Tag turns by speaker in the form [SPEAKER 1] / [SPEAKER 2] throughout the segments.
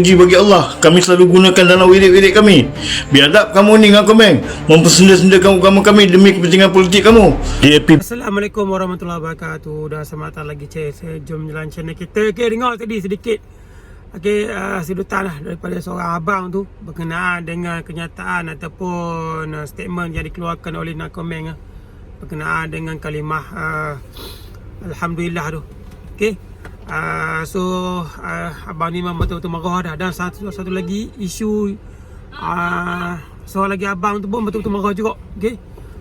[SPEAKER 1] Puji bagi Allah, kami selalu gunakan dalam wirid-wirid kami. Biadab kamu ni dengan komeng, mempersenda-sendakan agama kami demi kepentingan politik kamu. DAP
[SPEAKER 2] Assalamualaikum warahmatullahi wabarakatuh. Dah selamat datang lagi cik. Saya jom jalan channel kita. Okay, dengar tadi sedikit. Okay, uh, sedutan lah daripada seorang abang tu berkenaan dengan kenyataan ataupun uh, statement yang dikeluarkan oleh Nakomeng uh, berkenaan dengan kalimah uh, Alhamdulillah tu. Okay. Uh, so uh, abang ni memang betul-betul marah dah. Dan satu satu lagi isu uh, seorang lagi abang tu pun betul-betul marah juga okey?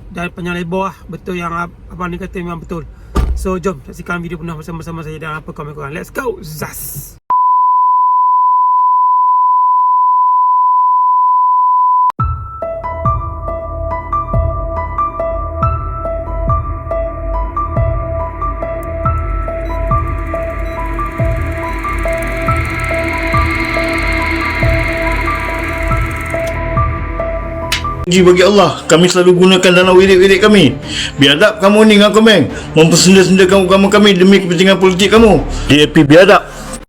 [SPEAKER 2] Dan panjang lebar lah betul yang ab- abang ni kata memang betul. So jom saksikan video penuh bersama-sama saya dan apa komen korang. Let's go zas
[SPEAKER 1] Puji bagi Allah, kami selalu gunakan dalam wirid-wirid kami. Biadab kamu ni dengan komeng, mempersenda-sendakan agama kami demi kepentingan politik kamu. DAP biadab.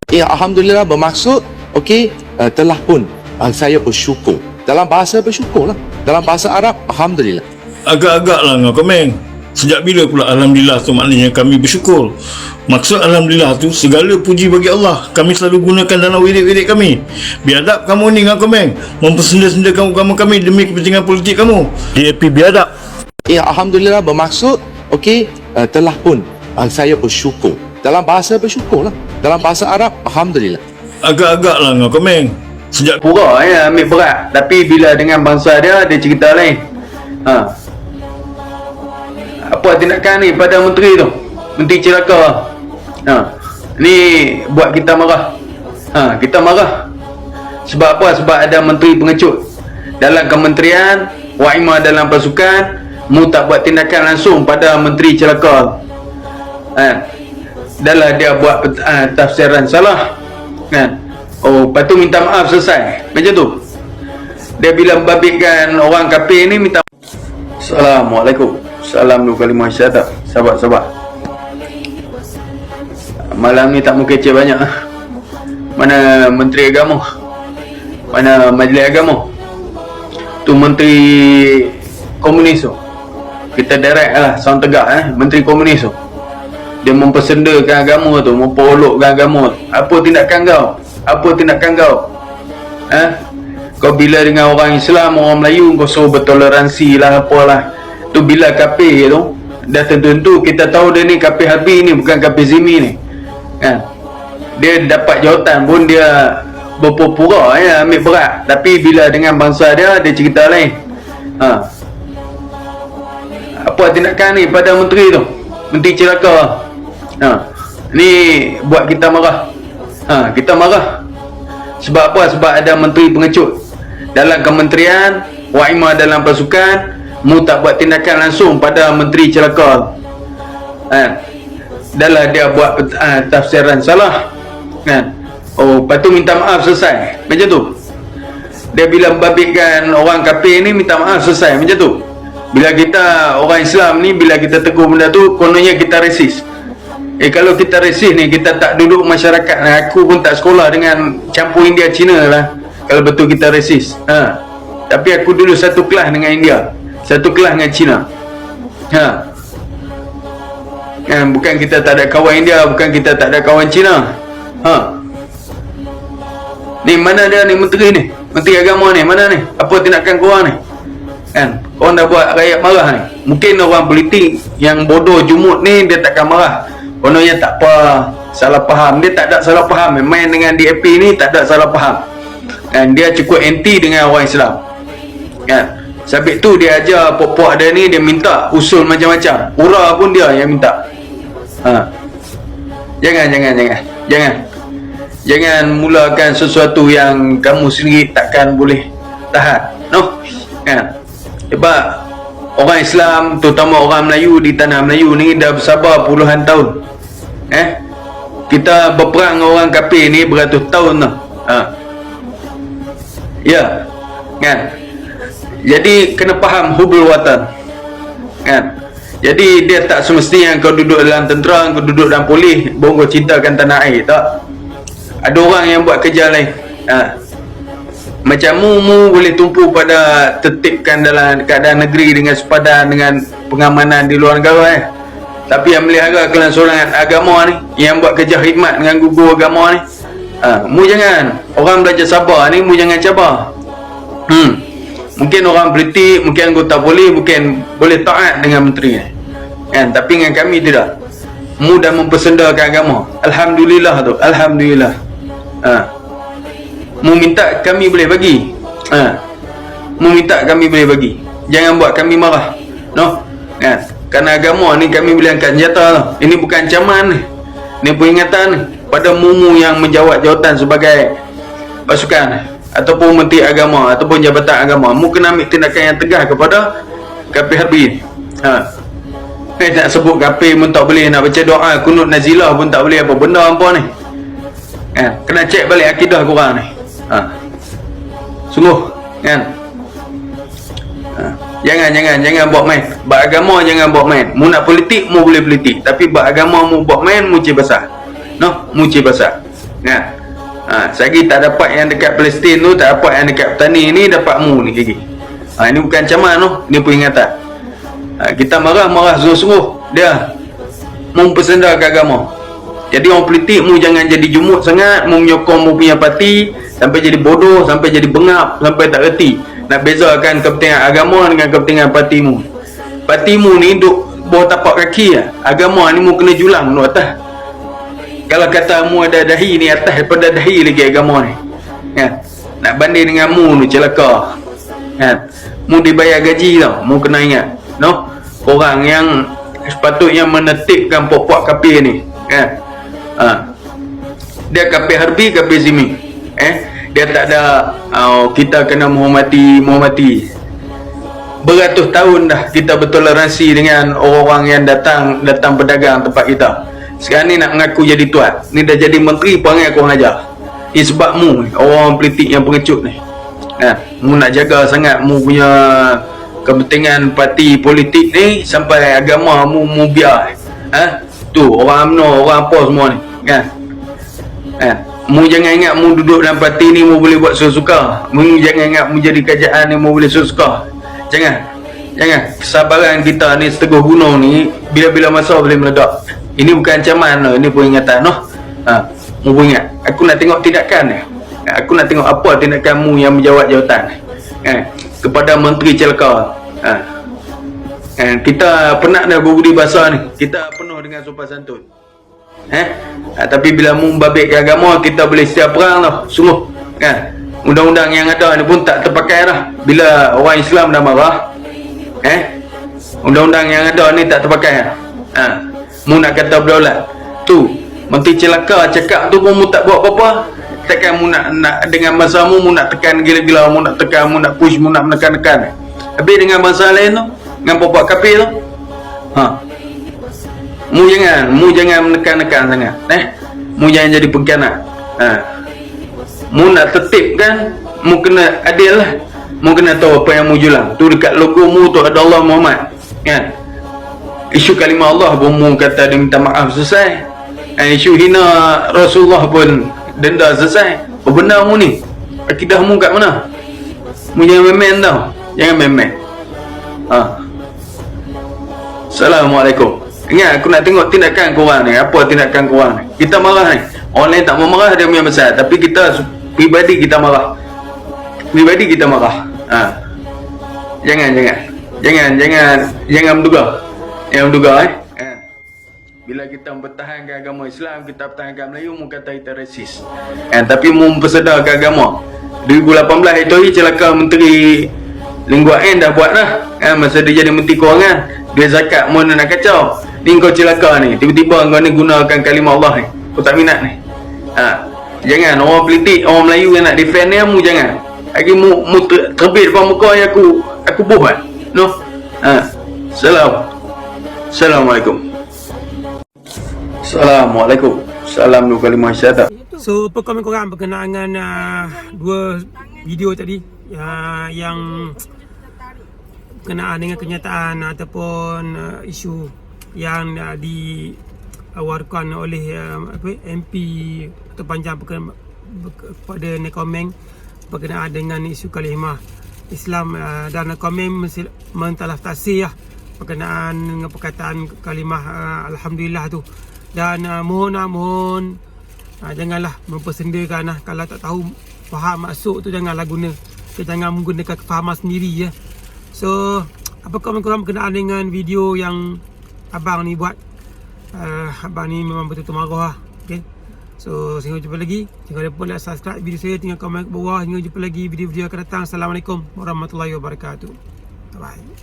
[SPEAKER 3] Ya, Alhamdulillah bermaksud, okey, uh, telah pun uh, saya bersyukur. Dalam bahasa bersyukur lah. Dalam bahasa Arab, Alhamdulillah.
[SPEAKER 1] Agak-agak lah dengan komeng. Sejak bila pula Alhamdulillah tu maknanya kami bersyukur. Maksud Alhamdulillah tu segala puji bagi Allah. Kami selalu gunakan dalam wirid-wirid kami. Biadab kamu ni dengan komeng, mempersenda-sendakan agama kami demi kepentingan politik kamu. DAP biadab.
[SPEAKER 3] Ya, Alhamdulillah bermaksud, okey, uh, telah pun uh, saya bersyukur. Dalam bahasa bersyukur lah. Dalam bahasa Arab, Alhamdulillah.
[SPEAKER 1] Agak-agak lah dengan komeng. Sejak
[SPEAKER 4] pura ya ambil berat tapi bila dengan bangsa dia dia cerita lain ha apa tindakan ni? Pada menteri tu. Menteri celaka. Ha. Ni buat kita marah. Ha kita marah. Sebab apa? Sebab ada menteri pengecut. Dalam kementerian waima dalam pasukan mu tak buat tindakan langsung pada menteri celaka. Ha. Dalam dia buat uh, tafsiran salah. Kan oh lepas tu minta maaf selesai. Macam tu. Dia bila membabitkan orang kafir ni minta Assalamualaikum Salam dua kalimah syahadat Sahabat-sahabat Malam ni tak mau kecil banyak. Mana Menteri Agama? Mana Majlis Agama? Tu Menteri Komunis tu. Kita direct lah Sound tegak eh. Menteri Komunis tu. Dia mempersendakan agama tu Memperolokkan agama tu. Apa tindakan kau? Apa tindakan kau? Eh? Kau bila dengan orang Islam, orang Melayu kau suruh bertoleransi lah apalah. Tu bila kafir tu dah tentu-tentu kita tahu dia ni kafir habis ni bukan kafir zimi ni. Kan? Dia dapat jawatan pun dia berpura-pura ya ambil berat. Tapi bila dengan bangsa dia dia cerita lain. Ha. Apa tindakan ni pada menteri tu? Menteri celaka. Ha. Ni buat kita marah. Ha, kita marah. Sebab apa? Sebab ada menteri pengecut dalam kementerian waima dalam pasukan mu tak buat tindakan langsung pada menteri celaka kan dalam dia buat uh, tafsiran salah. Kan? Oh lepas tu minta maaf selesai. Macam tu. Dia bila membabitkan orang kafir ni minta maaf selesai. Macam tu. Bila kita orang Islam ni bila kita tegur benda tu kononnya kita resis. Eh kalau kita resis ni kita tak duduk masyarakat. Aku pun tak sekolah dengan campur India Cina lah. Kalau betul kita resis. Ha. tapi aku dulu satu kelas dengan India satu kelas dengan Cina. Ha. kan bukan kita tak ada kawan India bukan kita tak ada kawan Cina. Ha. ni mana dia ni menteri ni? Menteri agama ni mana ni? Apa tindakan korang ni? Kan? Korang dah buat rakyat marah ni. Mungkin orang politik yang bodoh jumut ni dia takkan marah. Kononnya tak apa salah faham. Dia tak ada salah faham. Main dengan DAP ni tak ada salah faham. Kan? Dia cukup anti dengan orang Islam. Kan sebab tu dia ajar pok-pok dia ni dia minta usul macam-macam. Ura pun dia yang minta. Ha. jangan jangan jangan. Jangan. Jangan mulakan sesuatu yang kamu sendiri takkan boleh tahan. No kan sebab orang Islam terutama orang Melayu di tanah Melayu ni dah bersabar puluhan tahun. Eh? Kita berperang dengan orang kafir ni beratus tahun dah ha. Ya. Kan? Jadi kena faham hubul watan. Kan? Jadi dia tak semestinya kau duduk dalam tentera, kau duduk dalam polis, baru kau cintakan tanah air, tak? Ada orang yang buat kerja lain. ha. macam mu mu boleh tumpu pada tertibkan dalam keadaan negeri dengan sepadan dengan pengamanan di luar negara eh. tapi yang melihara kelangsungan agama ni yang buat kerja khidmat dengan gugur agama ni ha. mu jangan orang belajar sabar ni mu jangan cabar hmm. Mungkin orang politik mungkin anggota boleh mungkin boleh taat dengan menteri ni kan? Tapi dengan kami tidak. Mu dah mempersendakan agama. Alhamdulillah tu alhamdulillah. Ha. Mu minta kami boleh bagi. Ha. Mu minta kami boleh bagi. Jangan buat kami marah. No? Kan? Kerana agama ni kami boleh angkat senjata tau ini bukan ancaman ni. Ni peringatan pada mumu yang menjawat jawatan sebagai pasukan ataupun menteri agama ataupun jabatan agama mu kena ambil tindakan yang tegas kepada kapi harbi ni ha. Eh nak sebut kapi pun tak boleh Nak baca doa kunut nazilah pun tak boleh Apa benda apa ni. Kan? Kena cek balik akidah korang ni. Ha. Sungguh kan? Ha. Jangan jangan jangan buat main. Buat agama jangan buat main. Mu nak politik mu boleh politik. Tapi buat agama mu buat main mu cik basah. No mu cik basah. Kan ha. Sagi tak dapat yang dekat Palestin tu Tak dapat yang dekat petani ni Dapat mu ni lagi ha. Ini bukan caman tu Ini peringatan. Ha, kita marah-marah sungguh-sungguh. Dia mempersendakan agama. Jadi orang politik mu jangan jadi jumut sangat menyokong mu punya parti sampai jadi bodoh sampai jadi bengap sampai tak reti. Nak bezakan kepentingan agama dengan kepentingan parti mu. Parti mu ni duk bawah tapak kaki lah. agama ni mu kena julang duk atas kalau kata mu ada dahi ni atas daripada dahi lagi agama ni. Kan nak banding dengan mu ni celaka. Kan mu dibayar gaji tau mu kena ingat. No? Orang yang sepatutnya menetipkan pokok kapir ni. Kan ha. dia kapir harbi kapir zimi. Eh dia tak ada oh, kita kena menghormati menghormati. Beratus tahun dah kita bertoleransi dengan orang-orang yang datang datang berdagang tempat kita sekarang ni nak mengaku jadi tuan. Ni dah jadi menteri perangai aku orang ajar. Ini sebab mu orang politik yang pengecut ni. Kan mu nak jaga sangat mu punya kepentingan parti politik ni sampai agama mu mu biar. Ha tu orang UMNO orang apa semua ni. Kan ha mu jangan ingat mu duduk dalam parti ni mu boleh buat sesuka mu jangan ingat mu jadi kerajaan ni mu boleh sesuka jangan jangan. Kesabaran kita ni seteguh gunung ni bila-bila masa boleh meledak ini bukan ancaman ini peringatan no. Ha mu pun ingat. Aku nak tengok tindakan ni aku nak tengok apa tindakan mu yang menjawat jawatan eh. Kepada menteri celaka ha. Eh, kita penat dah berbudi bahasa ni. Kita penuh dengan sopan santun. Eh ha, tapi bila mu membabitkan agama kita boleh setiap perang tau sungguh kan undang-undang yang ada ni pun tak terpakai dah. Bila orang Islam dah marah eh. Undang-undang yang ada ni tak terpakai dah ha. Mu nak kata berdaulat tu menteri celaka cakap tu pun mu tak buat apa-apa. Takkan mu nak, nak dengan masa mu mu nak tekan gila-gila mu nak tekan mu nak push mu nak menekan-nekan. Habis dengan bangsa lain tu dengan bapak kapil tu ha. Mu jangan mu jangan menekan-nekan sangat eh? Mu jangan jadi pengkhianat ha. Mu nak tertib kan mu kena adil lah. Mu kena tahu apa yang mu julang. Tu dekat logo mu tu ada Allah Muhammad kan isu kalimah Allah pun mu kata dia minta maaf selesai. Dan isu hina Rasulullah pun denda selesai. Apa benar mu ni? Akidah mu kat mana? Mu jangan main-main tau. Jangan main-main. Ha. Assalamualaikum. Ingat aku nak tengok tindakan korang ni. Apa tindakan korang ni? Kita marah ni. Orang lain tak mau marah dia punya besar. Tapi kita Pribadi kita marah. Pribadi kita marah. Ha. Jangan jangan. Jangan jangan. Jangan menduga Yang menduga eh ha. Bila kita mempertahankan agama Islam Kita pertahankan Melayu Mu kata kita resis ha. Tapi mu mempersedarkan agama 2018 itu celaka Menteri Lingua N dah buat dah ha. Masa dia jadi Menteri Kewangan dia zakat mana nak kacau ni kau celaka ni tiba-tiba kau ni gunakan kalimah Allah ni kau tak minat ni ha. jangan orang politik orang Melayu yang nak defend ni mu jangan lagi mu, mu ter, terbit depan muka aku aku buh kan no ha. salam Assalamualaikum. Assalamualaikum. Salam dua kalimah syahadat.
[SPEAKER 2] So apa komen korang berkenaan dengan uh, dua video tadi? Uh, yang berkenaan dengan kenyataan ataupun uh, isu yang uh, diwarkan oleh uh, apa MP atau panjang Perdana
[SPEAKER 5] ber- kepada ni komen berkenaan dengan isu kalimah Islam uh, dan komen mesti mentalah tasih lah berkenaan dengan perkataan kalimah uh, alhamdulillah tu dan uh, mohon lah mohon uh, janganlah mempersendakan lah kalau tak tahu faham maksud tu janganlah guna kita jangan menggunakan kefahaman sendiri ya so apa komen korang berkenaan dengan video yang abang ni buat uh, abang ni memang betul-betul marah lah okay? So, sehingga jumpa lagi. Jangan lupa like, subscribe video saya. Tinggal komen ke bawah. Hingga jumpa lagi video-video akan datang. Assalamualaikum warahmatullahi wabarakatuh. Bye-bye.